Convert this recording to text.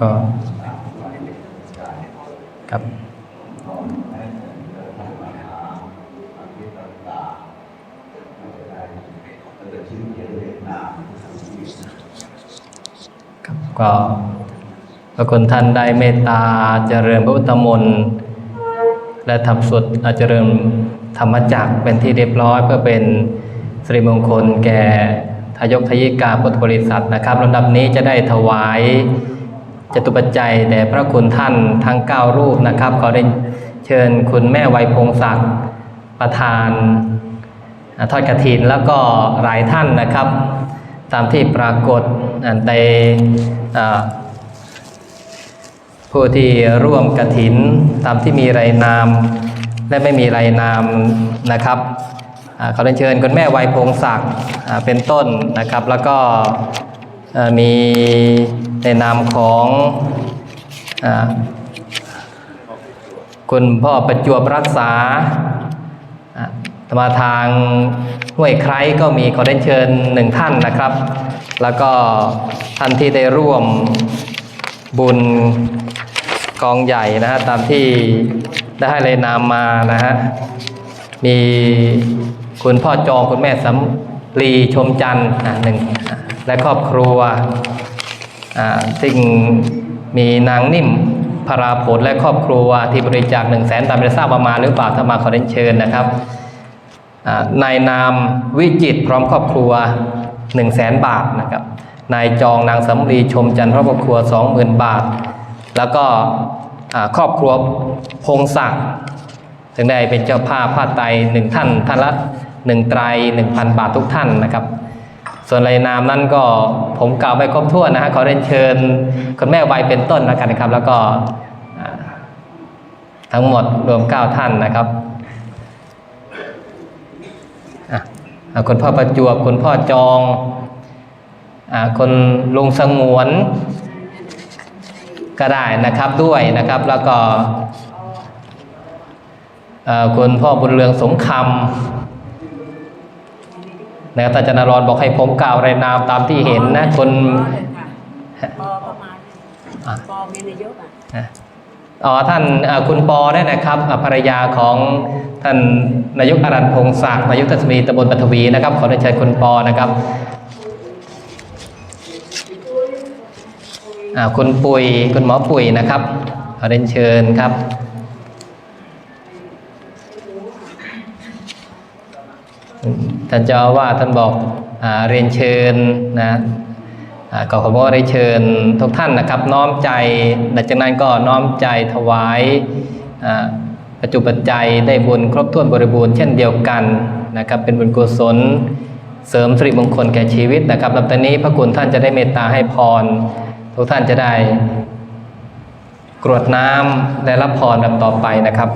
ก็ครับครับก็พระคุณท่านได้เมตตาเจริญพระพุทธมนต์และทำสวดเจริญธรรมจักเป็นที่เรียบร้อยเพื่อเป็นสิริมงคลแก่ทายกทายิกาพุทธบริษัทนะครับลำดับนี้จะได้ถวาย จตุปัจจัยแด่พระคุณท่านทั้ง 9 รูปนะครับขอได้เชิญคุณแม่ไวยพงศักดิ์ประธานทอดกระถินแล้วก็หลายท่านนะครับ ตามที่ปรากฏในผู้ที่ร่วมกระถินตามที่มีรายนาม และไม่มีรายนามนะครับอ่าขอเรียนเชิญคุณแม่ไวยพงศักดิ์เป็นต้นนะครับ แล้วก็ มีในนามของอคุณพ่อประจวบรักษาอ่ามาทางห้วยไคร้ก็มีขอเรียนเชิญหนึ่งท่านนะครับ แล้วก็ท่านที่ได้ร่วมบุญกองใหญ่นะฮะตามที่ได้ให้เลยนามมานะฮะมีคุณพ่อจองคุณแม่สำ ลีชมจันทร์หนึ่งและครอบครัวอ่าซึ่งมีนางนิ่มพราผลและครอบครัวที่บริจาคหนึ่งแสนตามไม่ทราบว่ามาหรือเปล่าถ้ามาขอเรียนเชิญนะครับนายนามวิจิตพร้อมครอบครัว1 0 0 0 0แสนบาทนะครับนายจองนางสำลีชมจันทร์ครอบครัว 20,000 บาท แล้วก็ครอบครัวพงศักดิ์ถึงได้เป็นเจ้าภาพผ้าไตรหนึ่งท่านท่านละ หนึ่งไตรหนึ่งพันบาททุกท่านนะครับ ส่วนรายนามนั้นก็ผมกล่าวไม่ครบถ้วนนะฮะขอเรียนเชิญคุณแม่ไวยเป็นต้นแล้วกันนะครับ แล้วก็ทั้งหมดรวม9ท่านนะครับคุณพ่อประจวบคุณพ่อจองอคนลุงสงวนก็ได้นะครับด้วยนะครับ แล้วก็คุณพ่อบุญเรืองสงคำ นะครับท่านจนารอนบอกให้ผมกล่าวรายนามตามที่เห็นนะคนปอประมาณปอมีนายกอะนะอ๋อท่านเอ่อคุณปอเนี่ยนะครับอะภรรยาของท่านนายกอารันพงศักดิ์นายกเทศมนตรีตำบลปฐวีนะครับ ขอเรียนเชิญคุณปอนะครับอ่าคุณปุยคุณหมอปุยนะครับขอเรียนเชิญครับ ท่านเจ้าอาว่าสท่านบอกอเรียนเชิญนะอ่าก็ขอบอกว่าได้เชิญทุกท่านนะครับ น้อมใจหลังจากนั้นก็น้อมใจถวายปัจจุปัจจัยได้บุญครบถ้วนบริบูรณ์เช่นเดียวกันนะครับ เป็นบุญกุศลเสริมสิริมงคลแก่ชีวิตนะครับแล้วตอนนี้พระคุณท่านจะได้เมตตาให้พร ทุกท่านจะได้กรวดน้ำได้รับพรแบบต่อไปนะครับ